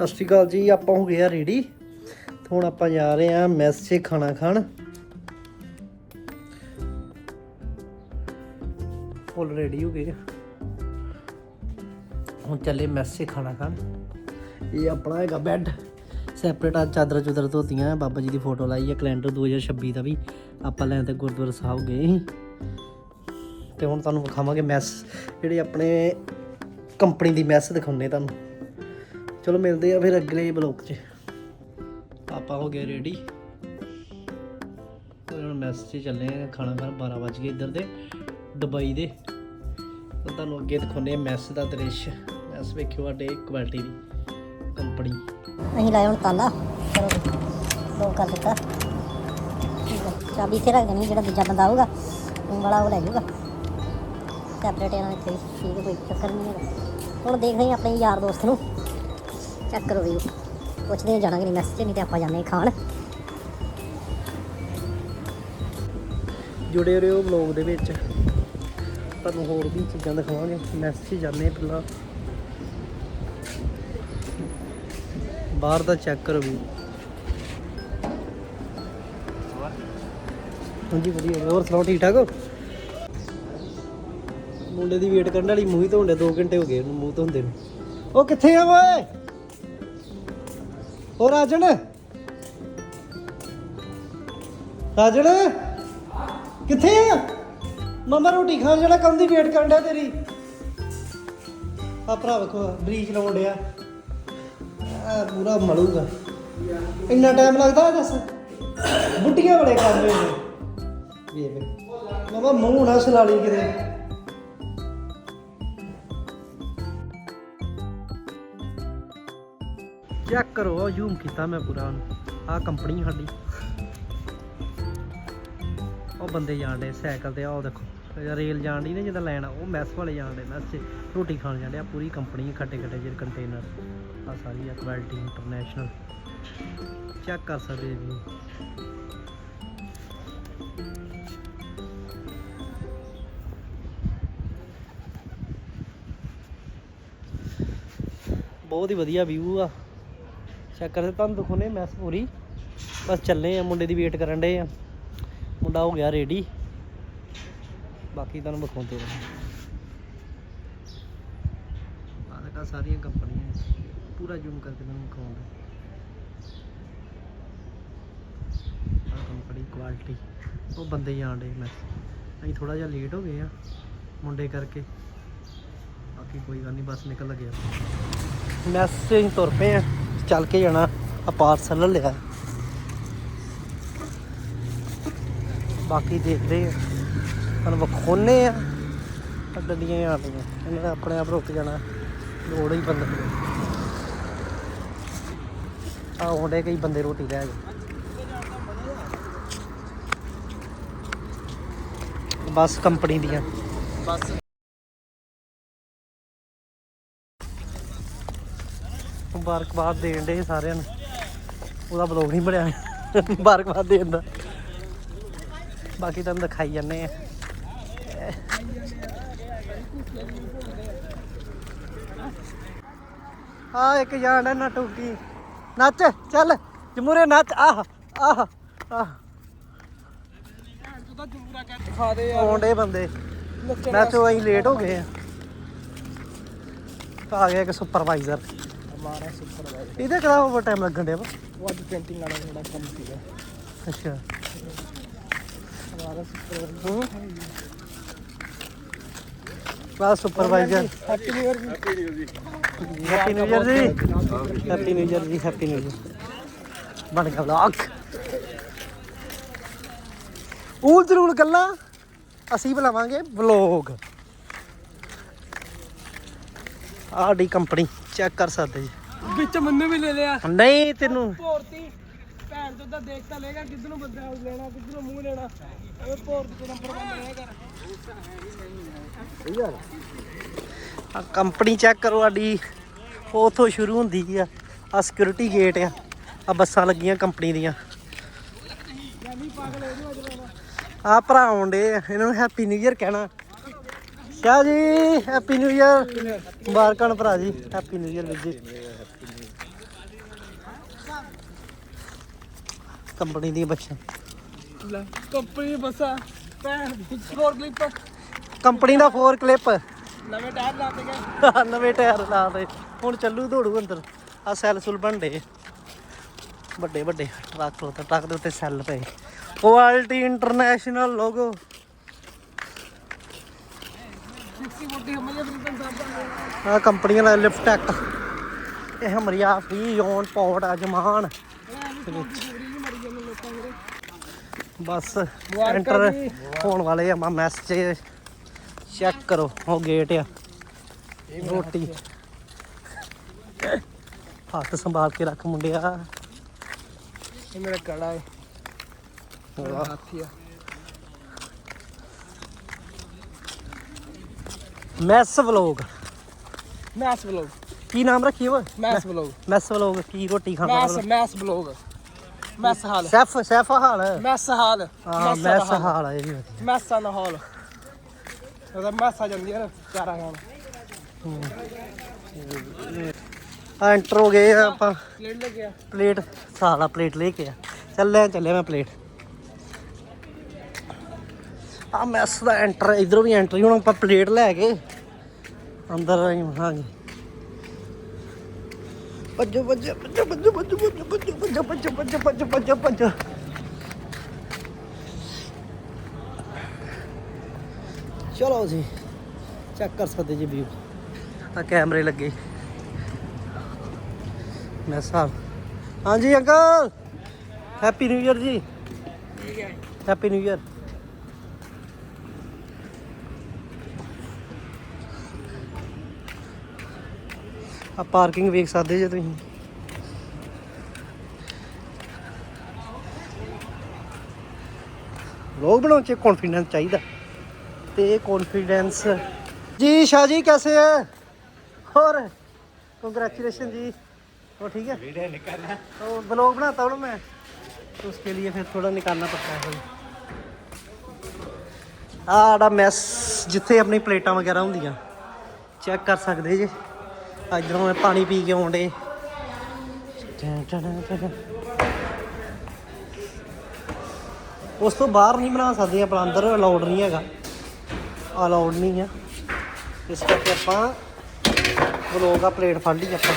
ਸਤਿ ਸ਼੍ਰੀ ਅਕਾਲ ਜੀ, ਆਪਾਂ ਹੋ ਗਏ ਆ ਰੈਡੀ ਹੁਣ ਆਪਾਂ ਜਾ ਰਹੇ ਆ ਮੈਸ 'ਚ ਖਾਣਾ ਖਾਣ। ਫੁੱਲ ਰੈਡੀ ਹੋ ਗਏ ਹੁਣ ਚੱਲੇ ਮੈਸ 'ਚ ਖਾਣਾ ਖਾਣ। ਇਹ ਆਪਣਾ ਹੈਗਾ ਬੈੱਡ ਸੈਪਰੇਟ ਆ ਚਾਦਰ ਚੁਦਰ ਧੋਤੀਆਂ, ਬਾਬਾ ਜੀ ਦੀ ਫੋਟੋ ਲਾਈ ਹੈ ਕੈਲੰਡਰ 2026 ਦਾ ਵੀ। ਆਪਾਂ ਲੈਣ ਤੇ ਗੁਰਦੁਆਰਾ ਸਾਹਿਬ ਗਏ ਸੀ। ਤੇ ਹੁਣ ਤੁਹਾਨੂੰ ਵਿਖਾਵਾਂਗੇ ਮੈਸ, ਜਿਹੜੇ ਆਪਣੇ ਕੰਪਨੀ ਦੀ ਮੈਸ ਦਿਖਾਉਣੇ ਤੁਹਾਨੂੰ। ਚਲੋ ਮਿਲਦੇ ਆ ਫਿਰ ਅਗਲੇ ਬਲੌਗ 'ਚ। ਆਪਾਂ ਹੋ ਗਏ ਰੈਡੀ ਹੁਣ ਮੈਸ 'ਚ ਚੱਲੇ ਆ, ਖਾਣਾ ਖਾਣ 12 ਵਜ ਗਏ ਇੱਧਰ ਦੇ, ਦੁਬਈ ਦੇ। ਤੁਹਾਨੂੰ ਅੱਗੇ ਦਿਖਾਉਣੇ ਆ ਮੈਸ ਦਾ ਦ੍ਰਿਸ਼। ਮੈਸ ਵੇਖਿਓ ਸਾਡੇ ਕੁਆਲਿਟੀ ਦੀ ਕੰਪਨੀ ਅਸੀਂ ਲਾਇਆ ਹੁਣ ਤਾਲਾ। ਚਲੋ ਲੋਕ ਕਰ ਦਿੱਤਾ। ਚਾਬੀ ਇੱਥੇ ਰੱਖ ਦੇਣੀ ਜਿਹੜਾ ਦੂਜਾ ਬੰਦਾ ਆਊਗਾ। ਉਹ ਵਾਲਾ ਉਹ ਲੈ ਜਾਊਗਾ। ਸੈਪਰੇਟ ਇਹਨਾਂ ਇੱਥੇ, ਠੀਕ ਕੋਈ ਚੱਕਰ ਨਹੀਂ ਹੈਗਾ। ਹੁਣ ਦੇਖਦੇ ਹਾਂ ਆਪਣੇ ਯਾਰ ਦੋਸਤ ਨੂੰ। ਚੈੱਕ ਕਰੋ ਵੀ ਪੁੱਛਦੇ ਜਾਣਾ ਕਿ ਨਹੀਂ ਮੈਸੇਜ ਨਹੀਂ ਤੇ ਆਪਾਂ ਜਾਂਦੇ ਖਾਣ। ਜੁੜੇ ਰਹੋ ਵਲੌਗ ਦੇ ਵਿੱਚ। ਤੁਹਾਨੂੰ ਹੋਰ ਵੀ ਚੀਜ਼ਾਂ ਦਿਖਾਵਾਂਗੇ। ਮੈਸੇਜ ਜਾਂਦੇ ਪਹਿਲਾਂ। ਬਾਹਰ ਦਾ ਚੈੱਕ ਕਰੋ ਵੀ। ਹਾਂਜੀ, ਵਧੀਆ। ਹੋਰ ਸੁਣਾਓ, ਠੀਕ ਠਾਕ ਹੋ? ਮੁੰਡੇ ਦੀ ਵੇਟ ਕਰਨ ਵਾਲੀ ਮੂੰਹ ਹੀ ਧੋਂਦੇ 2 ਘੰਟੇ ਹੋ ਗਏ ਉਹਨੂੰ ਮੂੰਹ ਧੋਂਦੇ ਨੂੰ। ਉਹ ਕਿੱਥੇ ਆ ਓਏ? ਉਹ ਰਾਜਣ। ਰਾਜਣ, ਕਿੱਥੇ ਆ? ਮਮਾ ਰੋਟੀ ਖਾਣ ਜਿਹੜਾ ਕੰਮ ਦੀ ਵੇਟ ਕਰਨ ਡਿਆ ਤੇਰੀ। ਆ ਭਰਾ ਵੇਖੋ ਬਰੀਚ ਲਾਉਣ ਡਿਆ। ਆ ਪੂਰਾ ਮਲੂਗਾ। ਇੰਨਾ ਟਾਈਮ ਲੱਗਦਾ ਹੈ ਦੱਸ? ਬੁੱਢੀਆਂ ਬੜੇ ਕੰਮ ਨੇ। ਵੇ ਮਮਾ ਮੂੰਹ ਨਾ ਸਲਾਲੀ ਕਿਤੇ। ਚੈੱਕ ਕਰੋ ਜ਼ੂਮ ਕੀਤਾ ਮੈਂ ਪੂਰਾ ਆ ਕੰਪਨੀ ਸਾਡੀ। ਉਹ ਬੰਦੇ ਜਾਣ ਡੇ ਸਾਈਕਲ ਤੇ ਆ ਦੇਖੋ। ਰੇਲ ਜਾਣ ਦੀ ਨਾ ਜਿੱਦਾਂ ਲੈਣ, ਉਹ ਮੈਸ ਵਾਲੇ ਜਾਣ ਡੇ ਮੈਸ 'ਚ ਰੋਟੀ ਖਾਣ ਜਾਂਦੇ ਆ ਪੂਰੀ ਕੰਪਨੀ ਖੱਟੇ ਖੱਟੇ ਜਿਹੇ ਕੰਟੇਨਰ ਆ ਸਾਰੀ ਆ ਕੁਆਲਿਟੀ ਇੰਟਰਨੈਸ਼ਨਲ ਚੈੱਕ ਕਰ ਸਕਦੇ ਜੀ। ਬਹੁਤ ਹੀ ਵਧੀਆ ਵਿਊ ਆ। ਚੈੱਕ ਕਰਦੇ ਤੁਹਾਨੂੰ ਦਿਖਾਉਨੇ ਮੈਸ ਪੂਰੀ। ਬਸ ਚੱਲੇ ਆ ਮੁੰਡੇ ਦੀ ਵੇਟ ਕਰਨ ਡੇ ਆ ਮੁੰਡਾ ਹੋ ਗਿਆ ਰੈਡੀ ਬਾਕੀ ਤੁਹਾਨੂੰ ਵਿਖਾਉਂਦੇ ਹਾਂ। ਆਹ ਸਾਰੀਆਂ ਕੰਪਨੀਆਂ ਪੂਰਾ ਜ਼ੂਮ ਕਰਕੇ ਤੁਹਾਨੂੰ ਵਿਖਾਉਂਦਾ। ਆਹ ਕੰਪਨੀ ਕੁਆਲਿਟੀ ਉਹ ਬੰਦੇ ਜਾਣ ਡੇ ਮੈਂ। ਅਸੀਂ ਥੋੜਾ ਜਿਹਾ ਲੇਟ ਹੋ ਗਏ ਆ ਮੁੰਡੇ ਕਰਕੇ। ਬਾਕੀ ਕੋਈ ਗੱਲ ਨਹੀਂ ਬਸ ਨਿਕਲ ਲੱਗਿਆ ਮੈਸ ਅਸੀਂ ਤੁਰ ਪਏ ਆ ਚੱਲ ਕੇ ਜਾਣਾ ਆ ਪਾਰਸਲ ਲਿਆ। ਬਾਕੀ ਦੇਖਦੇ ਆ। ਤੁਹਾਨੂੰ ਵਿਖਾਉਨੇ ਆ, ਆਹ ਗੱਡੀਆਂ ਆ ਰਹੀਆਂ ਇਹਨਾਂ ਦਾ ਆਪਣੇ ਆਪ ਰੁਕ ਜਾਣਾ, ਲੋੜ ਹੀ ਬੰਦੇ ਆ ਆਉਂਦੇ ਕਈ ਬੰਦੇ ਰੋਟੀ ਲੈ ਗਏ ਬਸ ਕੰਪਨੀ ਦੀਆਂ। ਬਸ ਮੁਬਾਰਕਬਾਦ ਦੇਣ ਦੇ ਸਾਰਿਆਂ ਨੂੰ। ਉਹਦਾ ਬਲੌਗ ਨਹੀਂ ਬਣਿਆ। ਮੁਬਾਰਕਬਾਦ ਦੇਣ ਦਾ। ਬਾਕੀ ਤੁਹਾਨੂੰ ਦਿਖਾਈ ਜਾਂਦੇ ਆ। ਆ ਇੱਕ ਜਾਣ ਨਾ ਟੂਕੀ ਨੱਚ, ਚੱਲ। ਜਮੂਰੇ ਨੱਚ। ਆਹ ਆਹ ਆਹ। ਦਿਖਾ ਦੇ ਆਉਂਦੇ ਬੰਦੇ ਨੱਚ ਅਸੀਂ ਲੇਟ ਹੋ ਗਏ ਆ। ਆ ਗਿਆ ਇੱਕ ਸੁਪਰਵਾਈਜ਼ਰ ਹਮਾਰਾ ਸੁਪਰਵਾਈਜ਼ਰ ਇਹਦੇ ਕਿਹੜਾ ਓਵਰ ਟਾਈਮ ਲੱਗਣ ਡਿਆ ਵਾ? ਉਹ ਅੱਜ ਪੇਂਟਿੰਗ ਵਾਲਾ ਥੋੜਾ ਕੰਮ ਸੀਗਾ। ਅੱਛਾ। ਹਮਾਰਾ ਸੁਪਰਵਾਈਜ਼ਰ ਹੂੰ। ਬਾ ਸੁਪਰਵਾਈਜ਼ਰ ਹੈਪੀ ਨਿਊ ਇਅਰ ਜੀ। ਹੈਪੀ ਨਿਊ ਇਅਰ ਜੀ। ਹੈਪੀ ਨਿਊ ਇਅਰ ਜੀ। ਹੈਪੀ ਨਿਊ ਇਅਰ ਬਣ ਗਿਆ ਵਲੌਗ ਊਲ ਜ਼ਰੂਰ ਗੱਲਾਂ ਅਸੀਂ ਬੁਲਾਵਾਂਗੇ ਵਲੌਗ ਆਡੀ ਕੰਪਨੀ ਚੈੱਕ ਕਰ ਸਕਦੇ ਜੀ। ਵਿੱਚ ਮੰਨੂ ਵੀ ਲੈ ਲਿਆ। ਨਹੀਂ ਤੈਨੂੰ ਭੋਰਤੀ ਭੈਣ ਤੋਂ ਤਾਂ ਦੇਖ ਤਾਂ ਲੇਗਾ ਕਿੱਧਰ ਨੂੰ ਬੰਦਾ ਲੈਣਾ ਕਿੱਧਰ ਨੂੰ ਮੂੰਹ ਲੈਣਾ। ਉਹ ਭੋਰਤੀ ਤੋਂ ਨੰਬਰ ਬੰਦ ਲਿਆ ਕਰ। ਆ ਕੰਪਨੀ ਚੈੱਕ ਕਰੋ ਆਡੀ ਉਥੋਂ ਸ਼ੁਰੂ ਹੁੰਦੀ ਆ। ਆ ਸਿਕਿਉਰਿਟੀ ਗੇਟ ਆ। ਆ ਬੱਸਾਂ ਲੱਗੀਆਂ ਕੰਪਨੀ ਦੀਆਂ। ਆ ਭਰਾ ਆਉਂਦੇ ਇਹਨਾਂ ਨੂੰ ਹੈਪੀ ਨਿਊ ਇਅਰ ਕਹਿਣਾ। Shah ji happy new year ਮੁਬਾਰਕਾਂ ਭਰਾ ਜੀ ਹੈਪੀ ਨਿਊ ਇਅਰ ਵੀਰ ਜੀ। ਕੰਪਨੀ ਦੀ ਬੱਚਾ ਲੈ ਕੰਪਨੀ ਬੱਸਾ ਦੀ ਫੋਰ ਕਲਿੱਪ ਕੰਪਨੀ ਦਾ 4 ਕਲਿੱਪ ਨਵੇਂ ਟਾਇਰ ਲਾ ਕੇ ਗਏ। ਨਵੇਂ ਟਾਇਰ ਲਾ ਦੇ। ਹੁਣ ਚੱਲੂ ਦੌੜੂ ਅੰਦਰ। ਆ ਸੈੱਲ ਸੁਲ ਬਣਦੇ ਵੱਡੇ ਵੱਡੇ ਟਰੱਕ ਲੋ ਟਰੱਕ ਦੇ ਉੱਤੇ ਸੈੱਲ ਪਏ। ਕੁਆਲਿਟੀ ਇੰਟਰਨੈਸ਼ਨਲ ਲੋਗੋ ਆ? ਕੰਪਨੀਆਂ ਦਾ ਲਿਫਟ ਟੈਕ। ਇਹ Hamriyah free zone port Ajman ਬਸ ਐਂਟਰ ਹੋਣ ਵਾਲੇ ਆ ਮਾ ਮੈਸ ਚ ਚੈੱਕ ਕਰੋ ਉਹ ਗੇਟ ਆ। ਰੋਟੀ। ਹੱਥ ਸੰਭਾਲ ਕੇ ਰੱਖ ਮੁੰਡਿਆ। ਇਹ ਮੇਰਾ ਕੜਾ ਹੈ। ਹਾਥੀ ਆ। Mess vlog. ਮੈਸ ਬਲੌਗ ਕੀ ਨਾਮ ਰੱਖੀ ਉਹ ਮੈਸ ਬਲੌਗ ਮੈਸ ਵਲੋਗ ਕੀ ਰੋਟੀ ਖਾਣਾ mess mess blog mess hall. Saif ਸੈਫ ਹਾਲ। Mess hall. ਹਾਂ ਮੈਸ ਹਾਲ। ਇਹ ਵੀ। ਮੈਸਾਂ ਦਾ ਹਾਲ। ਉਹਦਾ ਮੈਸ ਆ ਜਾਂਦੀ ਹੈ ਚਾਰਾ ਖਾਣ ਆ ਐਂਟਰ ਹੋ ਗਏ ਆ ਆਪਾਂ। ਪਲੇਟ ਸਾਲਾ ਪਲੇਟ ਲੈ ਕੇ ਆ। ਚੱਲ ਲੈ ਚੱਲਿਆ ਮੈਂ ਪਲੇਟ। ਆ ਮੈਸ ਦਾ ਐਂਟਰ ਇਧਰੋਂ ਵੀ ਐਂਟਰੀ ਹੁਣ ਆਪਾਂ ਪਲੇਟ ਲੈ ਕੇ ਅੰਦਰ ਆਈ ਹਾਂਗੇ ਭੱਜੋ ਭੱਜੋ ਭੱਜੋ ਭੱਜੋ ਭੱਜੋ ਭੱਜੋ ਭੱਜੋ ਭੱਜੋ ਭੱਜੋ ਭੱਜੋ ਭੱਜੋ ਭੱਜੋ ਚਲੋ ਜੀ ਚੈੱਕ ਕਰ ਸਕਦੇ ਜੀ ਵੀਊ ਆ ਕੈਮਰੇ ਲੱਗੇ ਮੈਂ ਸਾਹਿਬ ਹਾਂਜੀ ਅੰਕਲ ਹੈਪੀ ਨਿਊ ਇਅਰ ਜੀ ਠੀਕ ਹੈ ਹੈਪੀ ਨਿਊ ਇਅਰ ਆ ਪਾਰਕਿੰਗ ਵੇਖ ਸਕਦੇ ਜੇ ਤੁਸੀਂ ਲੋਗ ਬਣਾਉਣ ਚ ਕੌਨਫੀਡੈਂਸ ਚਾਹੀਦਾ ਤੇ ਇਹ ਕੌਨਫੀਡੈਂਸ ਜੀ ਸ਼ਾਹ ਜੀ ਕੈਸੇ ਹੈ ਹੋਰ ਕੰਗ੍ਰੈਚੁਲੇਸ਼ਨ ਜੀ हो ठीक है वीडियो निकालना तो ब्लॉग बनाता हूँ मैं तो उसके लिए फिर थोड़ा निकालना पड़ता है भाई आड़ा मैस जिथे अपनी प्लेटा वगैरह होंगे चेक कर सकते जी ਇਧਰੋਂ ਮੈਂ ਪਾਣੀ ਪੀ ਕੇ ਆਉਣ ਡੇ ਉਸ ਤੋਂ ਬਾਹਰ ਨਹੀਂ ਬਣਾ ਸਕਦੇ ਆਪਾਂ, ਅੰਦਰ ਅਲਾਉਡ ਨਹੀਂ ਹੈਗਾ। ਅਲਾਉਡ ਨਹੀਂ ਆ। ਇਸ ਕਰਕੇ ਆਪਾਂ ਬਲੋਗ ਆ ਪਲੇਟ ਫੜ ਲਈ ਆਪਾਂ।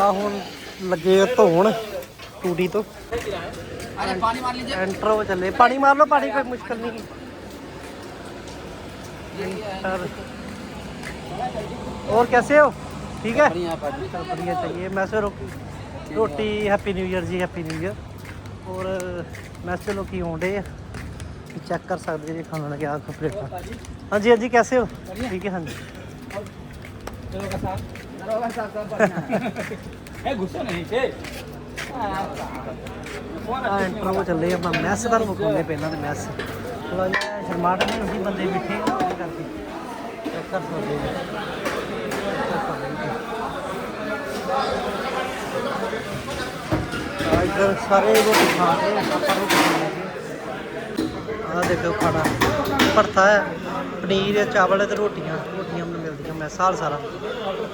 ਆ ਹੁਣ ਲੱਗੇ ਧੋਣ ਟੂਟੀ ਤੋਂ। ਅਰੇ ਪਾਣੀ ਮਾਰ ਲੀਜੇ ਐਂਟਰ ਹੋ ਚੱਲੇ। ਪਾਣੀ ਮਾਰ ਲਓ, ਪਾਣੀ ਕੋਈ ਮੁਸ਼ਕਲ ਨਹੀਂ। ਹੈ और कैसे हो ठीक है चल बढ़िया चाहिए मैं से ਰੋਟੀ ਹੈਪੀ ਨਿਊ ਈਅਰ ਜੀ ਹੈਪੀ ਨਿਊ ਈਅਰ ਔਰ ਮੈਸੇਜ ਲੋਕੀ ਆਉਂਦੇ ਆ। ਚੈੱਕ ਕਰ ਸਕਦੇ ਜੀ ਖਾਣ ਲੱਗੇ ਆ ਪਲੇਟਾਂ ਹਾਂਜੀ ਹਾਂਜੀ ਕੈਸੇ ਹੋ? ਠੀਕ ਹੈ ਹਾਂਜੀ। ਚਲੋ ਕਾ ਸਾਹ ਰੋਵਾ ਸਾਹ ਸਾਹ ਇਹ ਗੁੱਸਾ ਨਹੀਂ ਤੇ ਆ ਇੰਟਰੋ ਚੱਲੇ ਆਪਾਂ। ਮੈਸ ਦਾ ਮੁਕਾਉਂਦੇ ਪਹਿਲਾਂ ਤੇ ਮੈਸ। ਥੋੜਾ ਜਿਹਾ ਸ਼ਰਮਾਟ ਨਹੀਂ ਹੁੰਦੀ ਬੰਦੇ ਮਿੱਠੇ ਕਰਕੇ। ਕਰ ਸਕਦੇ ਜੀ ਇੱਧਰ ਸਾਰੇ ਰੋਟੀ ਖਾ ਰਹੇ ਆਪਾਂ ਰੋਟੀ ਆ ਦੇਖੋ ਖਾਣਾ। ਭਰਤਾ ਹੈ, ਪਨੀਰ, ਚਾਵਲ ਤੇ ਰੋਟੀਆਂ। ਰੋਟੀਆਂ ਮੈਨੂੰ ਮਿਲਦੀਆਂ, ਮੈਂ ਸਾਲ ਸਾਰਾ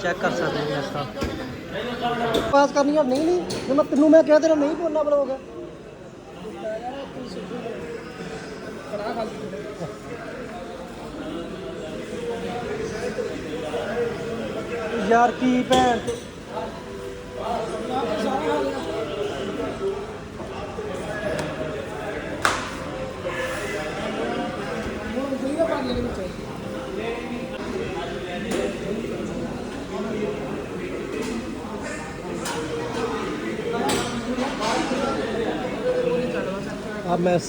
ਚੈੱਕ ਕਰ ਸਕਦੇ ਜੀ ਮੈਸ ਦਾ ਪਾਸ ਕਰਨੀ ਆ, ਨਹੀਂ ਨਹੀਂ। ਮੈਂ ਤੈਨੂੰ ਮੈਂ ਕਿਹਾ ਤੇਰਾ ਨਹੀਂ ਬੋਲਣਾ ਬਲੋਗ ਯਾਰ ਕੀ ਭੈਣ? ਤੇ ਆ ਮੈਸ